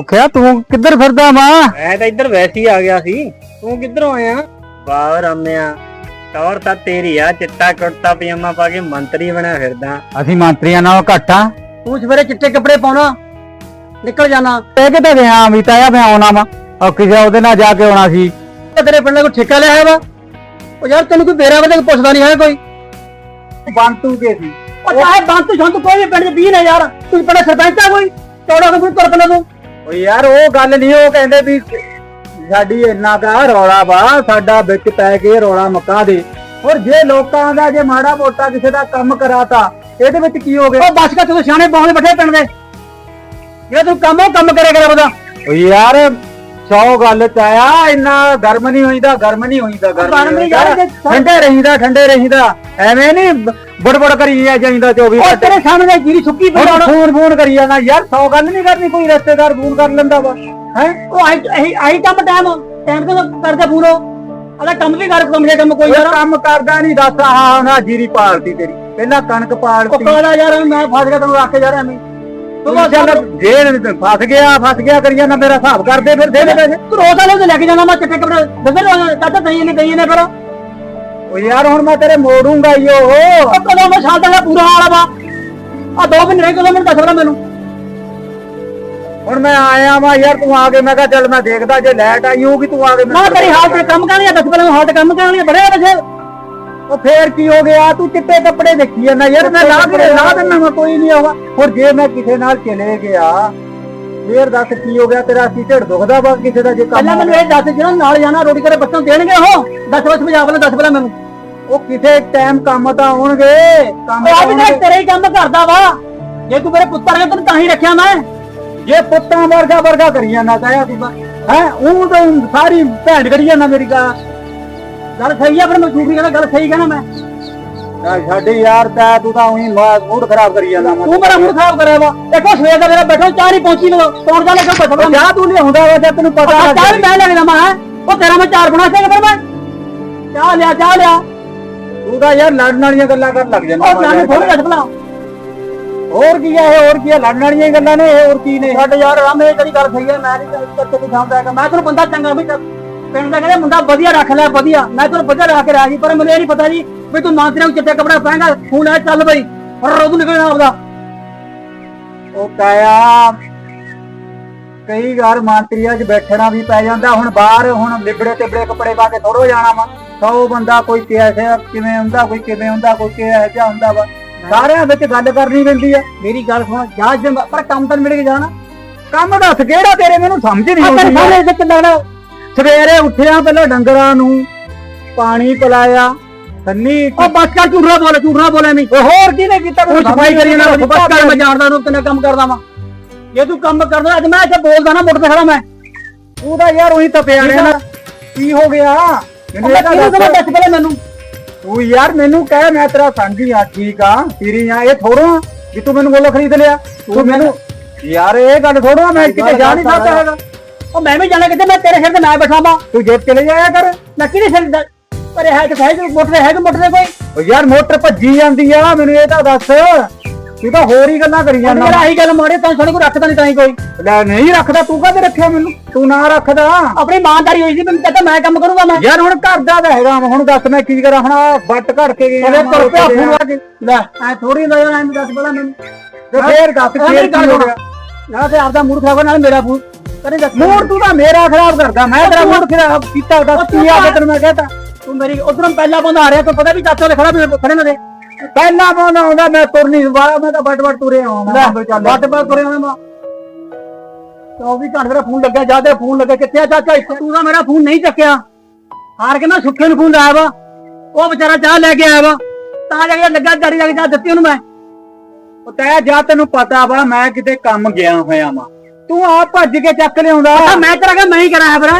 ਸੁਖਿਆ ਤੂੰ ਕਿੱਧਰ ਫਿਰਦਾ ਮਾਂ ਮੈਂ ਤਾਂ ਇੱਧਰ ਵੈਸੇ ਹੀ ਆ ਗਿਆ ਸੀ। ਤੂੰ ਕਿੱਧਰੋਂ ਆਇਆ? ਵਾਹ ਰਾਮਿਆ ਟੌਰ ਤਾਂ ਤੇਰੀ ਆ ਚਿੱਟਾ ਕੁੜਤਾ ਪਜਾਮਾ ਪਾ ਕੇ ਮੰਤਰੀ ਬਣਿਆ ਫਿਰਦਾ। ਅਸੀਂ ਮੰਤਰੀਆਂ ਨਾਲੋਂ ਘੱਟ ਆ। ਤੂੰ ਸਵੇਰੇ ਚਿੱਟੇ ਕੱਪੜੇ ਪਾਉਣਾ ਨਿਕਲ ਜਾਣਾ। ਇਹ ਕਿਤੇ ਗਿਆ ਵੀ ਤਾਇਆ ਮੈਂ ਆਉਣਾ ਵਾ। ਉਹ ਕਿਸੇ ਉਹਦੇ ਨਾਲ ਜਾ ਕੇ ਆਉਣਾ ਸੀ। ਤੇ ਤੇਰੇ ਪਿੰਡ ਦਾ ਕੋਈ ਠੇਕਾ ਲਿਆ ਹੈ ਵਾ ਉਹ ਯਾਰ ਤੈਨੂੰ ਕੋਈ ਬੇਰਾ ਵਦੇ ਪੁੱਛਦਾ ਨਹੀਂ ਹੈ ਕੋਈ। ਬੰਤੂ ਕੇ ਸੀ। ਉਹ ਚਾਹੇ ਬੰਤ ਛੰਤ ਕੋਈ ਵੀ ਪਿੰਡ ਦੇ 20 ਨੇ ਯਾਰ। ਤੂੰ ਪਿੰਡ ਸਰਪੰਚ ਆ ਕੋਈ? ਚੌੜਾ ਕੋਈ ਤੁਰ ਪਿੰਡ ਤੂੰ। ਓ ਯਾਰ ਉਹ ਗੱਲ ਨਹੀਂ ਉਹ ਕਹਿੰਦੇ ਵੀ ਸਾਡੀ ਇੰਨਾ ਦਾ ਰੌਲਾ ਵਾ ਸਾਡਾ ਵਿੱਚ ਪੈ ਕੇ ਰੌਲਾ ਮੁਕਾ ਦੇ। ਹੋਰ ਜੇ ਲੋਕਾਂ ਦਾ ਜੇ ਮਾੜਾ ਮੋਟਾ ਕਿਸੇ ਦਾ ਕੰਮ ਕਰਾਤਾ ਇਹਦੇ ਵਿੱਚ ਕੀ ਹੋ ਗਿਆ? ਉਹ ਬਸ ਕਰ ਤੂੰ ਸਿਆਣੇ ਬਹੁਤ ਬੈਠੇ ਪਿੰਡ ਦੇ। ਜੇ ਤੂੰ ਕੰਮ ਉਹ ਕੰਮ ਕਰਿਆ ਕਰ ਉਹਦਾ। ਓ ਯਾਰ ਸੌ ਗੱਲ ਚ ਆਇਆ ਇੰਨਾ ਗਰਮ ਨਹੀਂ ਹੋਈਦਾ ਗਰਮ ਨਹੀਂ ਹੋਈਦਾ ਗਰਮ ਨਹੀਂ ਠੰਡੇ ਰਹੀਦਾ ਠੰਡੇ ਰਹੀਦਾ। ਐਵੇਂ ਨਹੀਂ ਬੜਬੜ ਕਰੀ ਜਾਂਦਾ 24 ਉਹ ਘੰਟੇ। ਤੇਰੇ ਸਾਹਮਣੇ ਜੀਰੀ ਸੁੱਕੀ ਬਣਾਉਣਾ। ਫੋਨ ਫੋਨ ਕਰੀ ਜਾਣਾ ਯਾਰ ਸੌ ਗੱਲ ਨਹੀਂ ਕਰਨੀ ਕੋਈ ਰਿਸ਼ਤੇਦਾਰ ਫੋਨ ਕਰ ਲੈਂਦਾ ਵਾ। ਹੈ? ਉਹ ਆਈ ਆਈ- ਕੰਮ ਟਾਈਮ ਟਾਈਮ ਤੇ ਕਰਦੇ ਪੂਰੋ ਅਲਾ ਕੰਮ ਵੀ ਕਰ ਕੰਮ ਜੇ ਕੰਮ ਕੋਈ ਯਾਰ ਕੰਮ ਕਰਦਾ ਨਹੀਂ ਦੱਸ ਆਹ ਹੁਣ ਆਹ ਜੀਰੀ ਪਾਲਤੀ ਤੇਰੀ। ਪਹਿਲਾਂ ਕਣਕ ਪਾਲਤੀ। ਕਾਲਾ ਯਾਰ ਮੈਂ ਫਸ ਗਿਆ ਤੈਨੂੰ ਰੱਖ ਯਾਰ ਐਵੇਂ ਤੂੰ ਚੱਲ ਜੇ ਫਸ ਗਿਆ ਫਸ ਗਿਆ ਕਰੀ ਜਾਂਦਾ ਮੇਰਾ ਹਿਸਾਬ ਕਰਦੇ ਫਿਰ ਦੇ ਦੇ ਪੈਸੇ। ਤੂੰ ਰੋਜ਼ ਆਲੇ ਲੈ ਕੇ ਜਾਣਾ ਮੈਂ ਚਿੱਟੇ ਕੱਪੜੇ ਦੱਸੇ ਚਾਚਾ ਦਈ ਨੇ ਦਈ ਨੇ ਫਿਰ। ਓ ਯਾਰ ਹੁਣ ਮੈਂ ਤੇਰੇ ਮੋੜੂੰਗਾ ਈ ਉਹ। ਉਹ ਕਦੋਂ ਮੈਂ ਸਾਲ ਦਾ ਪੂਰਾ ਹਾਲ ਵਾ? ਆ ਦੋ ਮਹੀਨੇ ਰਹਿ ਮੈਨੂੰ ਦੱਸ ਮੈਨੂੰ। ਹੁਣ ਮੈਂ ਆਇਆ ਵਾ ਯਾਰ ਤੂੰ ਆ ਕੇ ਮੈਂ ਕਿਹਾ ਚੱਲ ਮੈਂ ਦੇਖਦਾ ਜੇ ਲਾਈਟ ਆਈ ਹੋਊਗੀ ਤੂੰ ਆ ਕੇ ਨਾ ਤੇਰੀ ਹਾਲਤ ਕੰਮ ਕਰਨੀ ਆ ਦੱਸ ਪਹਿਲਾਂ ਹਾਲਤ ਕੰਮ ਕਰਨੀ ਆ ਬੜੇ ਵਜੇ ਉਹ ਫੇਰ ਕੀ ਹੋ ਗਿਆ? ਤੂੰ ਚਿੱਟੇ ਕੱਪੜੇ ਦੇਖੀ ਜਾਂਦਾ ਯਾਰ ਮੈਂ ਲਾ ਕੇ ਲਾ ਦਿੰਦਾ ਮੈਂ ਕੋਈ ਨਹੀਂ ਆਵਾ ਹੋਰ ਜੇ ਮੈਂ ਕਿਸੇ ਨਾਲ ਚਲੇ ਗਿਆ ਫੇਰ ਦੱਸ ਕੀ ਹੋ ਗਿਆ? ਤੇਰਾ ਸੀ ਢਿੱਡ ਦੁਖਦਾ ਵਾ? ਕਿਸੇ ਦਾ ਜੇ ਕੰਮ ਪਹਿਲਾਂ ਮੈਨੂੰ ਇਹ ਦੱਸ ਜਿਹੜਾ ਨਾਲ ਜਾਣਾ ਰੋਟੀ ਤੇਰੇ ਬੱਚੋਂ ਦੇਣਗੇ ਉਹ? 10 ਵਜੇ ਵਜਾ ਪਹਿਲਾਂ ਦੱਸ ਪਹਿਲਾਂ ਮੈਨੂੰ। ਉਹ ਕਿਸੇ ਟਾਈਮ ਕੰਮ ਤਾਂ ਆਉਣਗੇ ਕੰਮ ਆ ਵੀ। ਤੇਰੇ ਹੀ ਕੰਮ ਕਰਦਾ ਵਾ। ਜੇ ਤੂੰ ਮੇਰੇ ਪੁੱਤਰ ਹੈ ਤੈਨੂੰ ਤਾਂ ਹੀ ਰੱਖਿਆ ਮੈਂ। ਜੇ ਪੁੱਤਾਂ ਵਰਗਾ ਵਰਗਾ ਕਰੀ ਜਾਂਦਾ ਤੂੰ ਹੈ ਉਹ ਤਾਂ ਸਾਰੀ ਭੈਣ ਕਰੀ ਜਾਂਦਾ ਮੇਰੀ ਗਾ ਗੱਲ ਸਹੀ ਆ ਫਿਰ ਮੈਂ ਝੂਠ ਨਹੀਂ ਕਹਿੰਦਾ ਗੱਲ ਸਹੀ ਕਹਿੰਦਾ ਮੈਂ। ਸਾਡੇ ਯਾਰ ਤਾਂ ਤੂੰ ਤਾਂ ਉਹੀ ਮੂਡ ਖਰਾਬ ਕਰੀ ਜਾਂਦਾ। ਤੂੰ ਮੇਰਾ ਮੂਡ ਖਰਾਬ ਕਰਿਆ ਵਾ। ਦੇਖੋ ਸਵੇਰ ਦਾ ਮੇਰਾ ਬੈਠੋ ਚਾਹ ਨਹੀਂ ਪਹੁੰਚੀ ਮੈਨੂੰ ਕੌਣ ਜਾ ਲੈ ਕੇ ਬੈਠਾ ਮੈਂ ਚਾਹ ਤੂੰ ਲਿਆਉਂਦਾ ਵਾ ਜੇ ਤੈਨੂੰ ਪਤਾ ਲੱਗ ਚਾਹ ਵੀ ਮੈਂ ਲੈ ਜਾਵਾਂ ਹੈਂ? ਉਹ ਤੇਰਾ ਮੈਂ ਚਾਰ ਬਣਾ ਕੇ ਫਿਰ ਮੈਂ। ਚਾਹ ਲਿਆ ਚਾਹ ਲਿਆ। ਤੂੰ ਤਾਂ ਯਾਰ ਲੜਨ ਵਾਲੀਆਂ ਗੱਲਾਂ ਕਰਨ ਲੱਗ ਜਾਂਦਾ ਉਹ ਜਾਨੇ ਥੋੜੀ ਦੱਸ ਭਲਾ। ਹੋਰ ਕੀ ਇਹ ਹੋਰ ਕੀ ਆ? ਲੜਨ ਵਾਲੀਆਂ ਹੀ ਗੱਲਾਂ ਨੇ ਇਹ ਹੋਰ ਕੀ ਨੇ? ਛੱਡ ਯਾਰ ਰਾਮੇ ਤੇਰੀ ਗੱਲ ਸਹੀ ਹੈ ਮੈਂ ਨਹੀਂ ਕਰਤੇ ਨਹੀਂ ਖਾਂਦਾ ਹੈਗਾ ਮੈਂ ਤੈਨੂੰ ਬੰਦਾ ਚੰਗਾ ਵੀ ਕਰ- ਪਿੰਡ ਦਾ ਕਹਿੰਦੇ ਮੁੰਡਾ ਵਧੀਆ ਰੱਖ ਲੈ, ਵਧੀਆ। ਮੈਂ ਤੈਨੂੰ ਵਧੀਆ ਰੱਖ ਕੇ ਰਾਜੀ, ਪਰ ਮੈਨੂੰ ਇਹ ਨਹੀਂ ਪਤਾ ਜੀ ਵੀ ਤੂੰ ਮਾਂ ਤੇਰੇ ਨੂੰ ਚਿੱਟੇ ਕੱਪੜੇ ਪਾਏਗਾ ਹੁਣ ਆ ਚੱਲ ਬਈ। ਪਰ ਨਿਕਲਣਾ ਆਪਦਾ। ਉਹ ਕਾਇਆ, ਕਈ ਵਾਰ ਮੰਤਰੀਆਂ 'ਚ ਬੈਠਣਾ ਵੀ ਪੈ ਜਾਂਦਾ। ਹੁਣ ਬਾਹਰ ਹੁਣ ਲਿਬੜੇ ਤਿਬੜੇ ਕੱਪੜੇ ਪਾ ਕੇ ਥੋੜੋ ਜਾਣਾ ਵਾ। ਸੌ ਬੰਦਾ ਕੋਈ ਕਿਵੇਂ ਕਿਵੇਂ ਹੁੰਦਾ, ਕੋਈ ਕਿਵੇਂ ਹੁੰਦਾ, ਕੋਈ ਕਿਹੋ ਜਿਹਾ ਹੁੰਦਾ ਵਾ। ਸਾਰਿਆਂ ਵਿੱਚ ਗੱਲ ਕਰਨੀ ਪੈਂਦੀ ਆ। ਮੇਰੀ ਗੱਲ ਸੁਣ ਜਾ ਜਮ ਪਰ ਕੰਮ ਤਾਂ ਮਿਲ ਕੇ ਜਾਣਾ। ਕੰਮ ਦੱਸ ਕਿਹੜਾ ਤੇਰੇ, ਮੈਨੂੰ ਸਮਝ ਨਹੀਂ ਆ ਆਉਂਦੀ ਸਵੇਰੇ ਉੱਠਿਆ ਪਹਿਲਾਂ ਡੰਗਰਾਂ ਨੂੰ ਪਾਣੀ ਪਿਲਾਇਆ ਸੰਨੀ ਉਹ ਬਸ ਕਰ ਝੂਠਾ ਬੋਲ ਝੂਠਾ ਬੋਲੇ ਨਹੀਂ ਉਹ ਹੋਰ ਕੀ ਨੇ ਕੀਤਾ ਤੂੰ ਸਫ਼ਾਈ ਕਰੀ ਨਾ ਬਸ ਕਰ ਮੈਂ ਜਾਣਦਾ ਨੂੰ ਕਿੰਨਾ ਕੰਮ ਕਰਦਾ ਵਾਂ। ਜੇ ਤੂੰ ਕੰਮ ਕਰਦਾ ਅੱਜ ਮੈਂ ਇੱਥੇ ਬੋਲਦਾ ਨਾ ਮੁੱਢ ਤੇ ਖੜਾ ਮੈਂ। ਤੂੰ ਤਾਂ ਯਾਰ ਉਹੀ ਤਪਿਆ ਨੇ ਨਾ ਕੀ ਹੋ ਗਿਆ? ਮੈਨੂੰ ਮੈਂ ਤਾਂ ਕਿਹਨੂੰ ਦੱਸ। ਦੱਸ ਪਹਿਲੇ ਮੈਨੂੰ? ਤੂੰ ਯਾਰ ਮੈਨੂੰ ਕਹਿ ਮੈਂ ਤੇਰਾ ਸਾਂਝੀ ਆ ਠੀਕ ਆ ਤੇਰੀ ਆ ਇਹ ਥੋੜੋ ਵੀ ਤੂੰ ਮੈਨੂੰ ਬੋਲੋ ਖਰੀਦ ਲਿਆ। ਤੂੰ ਮੈਨੂੰ ਯਾਰ ਇਹ ਗੱਲ ਥੋੜੋ ਮੈਂ ਕਿਤੇ ਜਾ ਨਹੀਂ ਸਕਦਾ ਹੈਗਾ। ਉਹ ਮੈਂ ਵੀ ਜਾਣਾ ਕਿਤੇ ਮੈਂ ਤੇਰੇ ਸਿਰ ਤੇ ਮੈਂ ਬੈਠਾ ਵਾਂ ਤੂੰ ਜੇਬ ਚਲੇ ਜਾਇਆ ਕਰ। ਮੈਂ ਕਿਹਦੇ ਸਿਰ ਦਾ ਪਰ ਹੈ ਕਿ ਕਿ ਮੋਟਰ ਹੈ ਕਿ ਮੋਟਰ ਦੇ ਕੋਈ? ਉਹ ਯਾਰ ਮੋਟਰ ਭੱਜੀ ਜਾਂਦੀ ਆ ਮੈਨੂੰ ਇਹ ਤਾਂ ਦੱਸ। ਤੂੰ ਤਾਂ ਹੋਰ ਹੀ ਗੱਲਾਂ ਕਰੀ ਜਾਂਦਾ। ਮੇਰਾ ਆਹੀ ਗੱਲ ਮਾੜੇ ਤਾਂ ਸਾਨੂੰ ਕੋਈ ਰੱਖਦਾ ਨਹੀਂ ਤਾਂ ਹੀ ਕੋਈ। ਲੈ ਨਹੀਂ ਰੱਖਦਾ ਤੂੰ ਕਾਹਦੇ ਰੱਖਿਆ ਮੈਨੂੰ? ਤੂੰ ਨਾ ਰੱਖਦਾ। ਆਪਣੀ ਇਮਾਨਦਾਰੀ ਹੋਈ ਸੀ ਮੈਨੂੰ ਕਹਿੰਦਾ ਮੈਂ ਕੰਮ ਕਰੂੰਗਾ ਮੈਂ। ਯਾਰ ਹੁਣ ਘਰ ਦਾ ਤਾਂ ਹੈਗਾ ਹੁਣ ਦੱਸ ਮੈਂ ਕੀ ਕਰਾਂ ਹੁਣ ਆਹ ਵੱਟ ਘੜ ਕੇ ਗਿਆ ਉਹਦੇ ਤੁਰ ਪਿਆ ਫੋਨ ਆ ਕੇ। ਲੈ ਐ ਥੋੜੀ ਨਾ ਯਾਰ ਐਂ ਦੱਸ ਪਹਿਲਾਂ ਮੈਨੂੰ। ਤੇ ਫੇਰ ਦੱਸ ਮੇਰੀ ਫੇਰ ਕੀ ਹੋ। ਗਿਆ? ਨਾ ਤੇ ਆਪਦਾ ਮੂਡ ਖਰਾਬ ਨਾਲ ਮੇਰਾ ਫੋਨ ਕਰੇ ਦੱਸ। ਮੂਡ ਤੂੰ ਤਾਂ ਮੇਰਾ ਖਰਾਬ ਕਰਦਾ ਮੈਂ ਤੇਰਾ ਮੂਡ ਖਰਾਬ ਕੀਤਾ ਦੱਸ ਕੀ ਆ ਤੈਨੂੰ ਮੈਂ ਕਹਤਾ। ਤੂੰ ਮੇਰੀ ਉਧਰੋਂ ਪਹਿਲਾਂ ਬੰਦਾ ਆ ਰਿਹਾ ਤੂੰ ਪਤਾ ਵੀ ਚਾਚਾ ਦੇ ਖੜਾ ਵੀ ਖੜੇ ਨਾ ਦੇ ਪਹਿਲਾਂ ਮੋਨ ਆਉਂਦਾ ਮੈਂ ਤੁਰ ਨਹੀਂ ਵਾਲਾ ਮੈਂ ਤਾਂ ਵੱਟ ਵੱਟ ਤੁਰੇ ਆਉਂਦਾ ਵੱਟ ਪਾ ਤੁਰੇ ਆਉਂਦਾ ਮੈਂ। 24 ਘੰਟੇ ਮੇਰਾ ਫੋਨ ਲੱਗਿਆ ਜਾ ਤੇ ਫੋਨ ਲੱਗਿਆ ਕਿੱਥੇ ਆ ਚਾਚਾ? ਇੱਥੇ ਤੂੰ ਤਾਂ ਮੇਰਾ ਫੋਨ ਨਹੀਂ ਚੱਕਿਆ। ਹਾਰ ਕੇ ਮੈਂ ਸੁੱਖੇ ਨੂੰ ਫੋਨ ਲਾਇਆ ਵਾ। ਉਹ ਵਿਚਾਰਾ ਚਾਹ ਲੈ ਕੇ ਆਇਆ ਵਾ। ਤਾਂ ਜਾ ਕੇ ਲੱਗਾ ਗਾੜੀ ਜਾ ਕੇ ਚਾਹ ਦਿੱਤੀ ਉਹਨੂੰ ਮੈਂ। ਉਹ ਤੈ ਜਾ ਤੈਨੂੰ ਪਤਾ ਵਾ ਮੈਂ ਕਿਤੇ ਕੰਮ ਗਿਆ ਹੋਇਆ ਵਾਂ। ਤੂੰ ਆ ਭੱਜ ਕੇ ਚੱਕ ਲਿਆਉਂਦਾ। ਤਾਂ ਮੈਂ ਕਰਾਂਗਾ ਮੈਂ ਹੀ ਕਰਾਂ ਫਿਰ।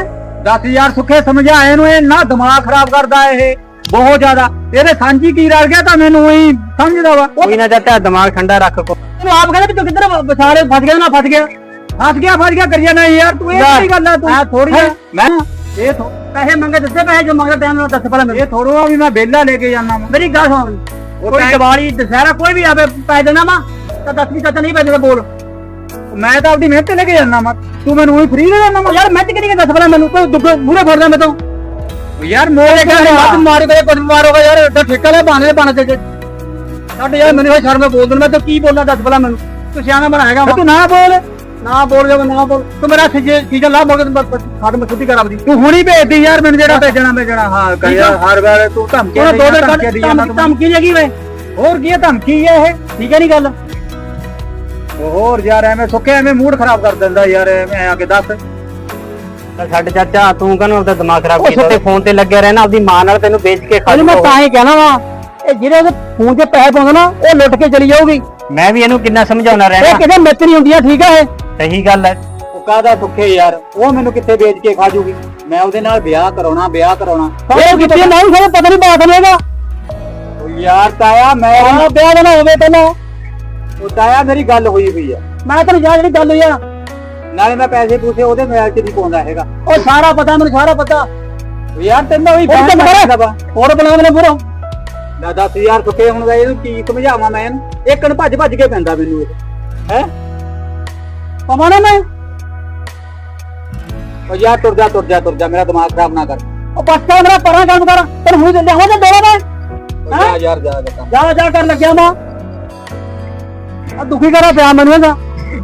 ਦੱਸ ਯਾਰ ਸੁੱਖੇ ਸਮਝਾਏ ਨੂੰ ਇਹ ਨਾ ਦਿਮਾਗ ਖਰਾਬ ਕਰਦਾ ਇਹ ਬਹੁਤ ਜ਼ਿਆਦਾ। ਇਹਦੇ ਸਾਂਝੀ ਕੀ ਰਲ ਗਿਆ ਤਾਂ ਮੈਨੂੰ ਉਹੀ ਸਮਝਦਾ ਵਾ। ਕੋਈ ਨਾ ਚਾਚਾ ਦਿਮਾਗ ਠੰਡਾ ਰੱਖ ਕੋ। ਤੂੰ ਆਪ ਕਹਿੰਦਾ ਵੀ ਤੂੰ ਕਿੱਧਰ ਵਿਚਾਰੇ ਫਸ ਗਿਆ ਨਾ ਫਸ ਗਿਆ। ਫਸ ਗਿਆ ਫਸ ਗਿਆ ਕਰੀ ਜਾਣਾ ਯਾਰ ਤੂੰ ਇਹ ਕਿਹੜੀ ਗੱਲ ਆ ਤੂੰ? ਆ। ਥੋੜੀ ਹੈਂ? ਮੈਂ ਇਹ ਥੋ- ਪੈਸੇ ਮੰਗੇ ਦਿੱਤੇ ਪੈਸੇ ਜੋ ਮੰਗਦਾ ਟਾਈਮ ਨਾਲ ਦੱਸ ਪਹਿਲਾਂ ਮੈਨੂੰ। ਇਹ ਥੋੜੋ ਆ ਵੀ ਮੈਂ ਵਿਹਲਾ ਲੈ ਕੇ ਜਾਣਾ ਵਾ। ਮੇਰੀ ਗੱਲ ਸੁਣ। ਕੋਈ ਪੈ- ਦੀਵਾਲੀ ਦੁਸਹਿਰਾ ਕੋਈ ਵੀ ਆਵੇ ਪੈਸੇ ਦੇਣਾ ਵਾ ਤਾਂ ਦੱਸ ਵੀ ਚਾਚਾ ਨਹੀਂ ਪੈਸੇ ਦਾ ਬੋਲ। ਮੈਂ ਤਾਂ ਆਪਦੀ ਮਿਹਨਤ ਤੇ ਲੈ ਕੇ ਜਾਂਦਾ ਵਾ। ਤੂੰ ਮੈਨੂੰ ਉਹੀ ਫ੍ਰੀ ਦੇ ਦਿੰਦਾ ਵਾ। ਯਾਰ ਮੈਂ ਤੇ ਗੱਲ ਦੱਸ ਬਲਾ ਮੈਨੂੰ ਕੋਈ ਦੁੱਖ ਮੂਰੇ ਫੜਦਾ ਮੈਂ ਤੋਂ। ਯਾਰ ਮੋੜੇ ਕਹਿੰਦਾ ਯਾਰ ਤੂੰ ਮਾਰੇ ਕੋਈ ਕੁਝ ਮਾਰ ਹੋਗਾ ਯਾਰ ਇੱਦਾਂ ਠੇਕਾ ਲੈ ਬਾਣੇ ਬਾਣੇ ਤੇ ਛੱਡ ਯਾਰ ਮੈਨੂੰ ਇਹ ਸ਼ਰਮ ਬੋਲ ਮੈਂ ਤਾਂ ਕੀ ਬੋਲਣਾ ਦੱਸ ਬਲਾ ਮੈਨੂੰ। ਤੂੰ ਸਿਆਣਾ ਬਣਾਏਗਾ ਤੂੰ ਨਾ ਬੋਲ। ਨਾ ਬੋਲ ਜਾ ਨਾ ਬੋਲ। ਤੂੰ ਮੇਰਾ ਸੀਜ਼ਨ ਲਾ ਮੋਗੇ ਖਾਦ ਮੈਂ ਛੁੱਟੀ ਕਰਾ ਬਦੀ ਤੂੰ ਹੁਣੀ ਭੇਜਦੀ ਯਾਰ ਮੈਨੂੰ ਜਿਹੜਾ ਭੇਜਣਾ ਭੇਜਣਾ ਹਾਂ ਯਾਰ ਹਰ ਵਾਰ ਤੂੰ ਧਮਕੀ ਦੋ ਦਿਨ ਜਾਂਦਾ ਕੰਮ ਤੂੰ। ਧਮਕੀ ਲੱਗੀ ਵੇ। ਹੋਰ ਕੀ ਧਮਕੀ ਹੈ ਇਹ। ਠੀਕ ਹੈ ਨਹੀਂ ਗੱਲ? ਹੋਰ ਯਾਰ ਐਵੇਂ ਸੁੱਕੇ ਐਵੇਂ ਮੂਡ ਖਰਾਬ ਕਰ ਦਿੰਦਾ ਯਾਰ ਐਵੇਂ ਆ ਕੇ ਦੱਸ। ਤਾਂ ਛੱਡ ਚਾਚਾ ਤੂੰ ਕਾਹਨੂੰ ਆਪਦਾ ਦਿਮਾਗ ਖਰਾਬ ਕੀਤਾ। ਤੇ ਫੋਨ ਤੇ ਲੱਗਿਆ ਰਹਿਣਾ ਆਪਦੀ ਮਾਂ ਨਾਲ ਤੈਨੂੰ ਵੇਚ ਕੇ ਖਾ ਮੈਂ ਤਾਂ ਹੀ ਕਹਿਣਾ ਵਾ ਇਹ ਜਿਹੜੇ ਉਹਦੇ ਫੋਨ 'ਚ ਪੈਸੇ ਪਾਉਂਦੇ ਨਾ ਉਹ ਲੁੱਟ ਕੇ ਚਲੀ ਜਾਊਗੀ। ਮੈਂ ਵੀ ਇਹਨੂੰ ਕਿੰਨਾ ਸਮਝਾਉਣਾ ਇਹ ਰਹਿਣਾ ਕਿਤੇ ਮਿੱਤਰੀ ਹੁੰਦੀਆਂ ਠੀਕ ਹੈ ਇਹ? ਸਹੀ ਗੱਲ ਹੈ। ਉਹ ਕਾਹਦਾ ਸੁੱਕੇ ਯਾਰ ਉਹ ਮੈਨੂੰ ਕਿੱਥੇ ਵੇਚ ਕੇ ਖਾ ਜੂਗੀ? ਮੈਂ ਉਹਦੇ ਨਾਲ ਵਿਆਹ ਕਰਾਉਣਾ ਵਿਆਹ ਕਰਾਉਣਾ। ਇਹ ਕਿਤੇ ਨਹੀਂ ਸਾਨੂੰ ਪਤਾ? ਨਹੀਂ ਬਾਤ ਨਹੀਂ ਹੈਗਾ। ਉਹ ਯਾਰ ਤਾਇਆ ਮੈਂ ਆਹ ਵਿਆਹ ਦਾ ਨਾ ਹੋਵੇ ਪਹਿਲਾਂ। ਉਹ ਤਾਇਆ ਮੇਰੀ ਗੱਲ ਹੋਈ ਹੋਈ ਆ। ਮੈਂ ਤੈਨੂੰ ਜਾ ਜਿਹੜੀ ਗੱਲ ਹੋਈ ਆ? ਨਾਲੇ ਮੈਂ ਪੈਸੇ ਪੂਸੇ ਉਹਦੇ ਮੋਬਾਈਲ 'ਚ ਨਹੀਂ ਪਾਉਂਦਾ ਹੈਗਾ। ਉਹ ਸਾਰਾ ਪਤਾ ਮੈਨੂੰ ਸਾਰਾ ਪਤਾ। ਉਹ ਯਾਰ ਤੈਨੂੰ ਵੀ ਤਾਂ ਮਗਰ ਵਾ। ਹੋਰ ਬੁਲਾ ਮੈਨੂੰ ਲੈ ਦੱਸ ਯਾਰ ਸੁੱਕੇ ਹੁਣ ਦਾ ਇਹਨੂੰ ਕੀ ਸਮਝਾਵਾਂ ਮੈਂ ਇਹਨੂੰ? ਇੱਕ ਨੂੰ ਭੱਜ ਭੱਜ ਕੇ ਪੈਂਦਾ ਮੈਨੂੰ ਇਹ। ਹੈ? ਪਵਾਣਾ ਮੈਂ? ਉਹ ਯਾਰ ਤੁਰ ਜਾ ਤੁਰ ਜਾ ਤੁਰ ਜਾ ਮੇਰਾ ਦਿਮਾਗ ਖਰਾਬ ਨਾ ਕਰ। ਉਹ ਬਸ ਕਰ ਮੇਰਾ ਪਰਾਂ ਕੰਮ ਕਰ। ਤੈਨੂੰ ਹੁਣ ਲਿਆਵਾਂ ਤੇ ਦੋੜਾ ਮੈਂ। ਜਾ ਯਾਰ ਕੰਮ। ਜਾ ਜਾ ਕਰ ਲੱਗਿਆ ਮੈਂ। ਆ ਦੁਖੀ ਕਰਾ ਪਿਆ ਮੈਨੂੰ ਇਹਦਾ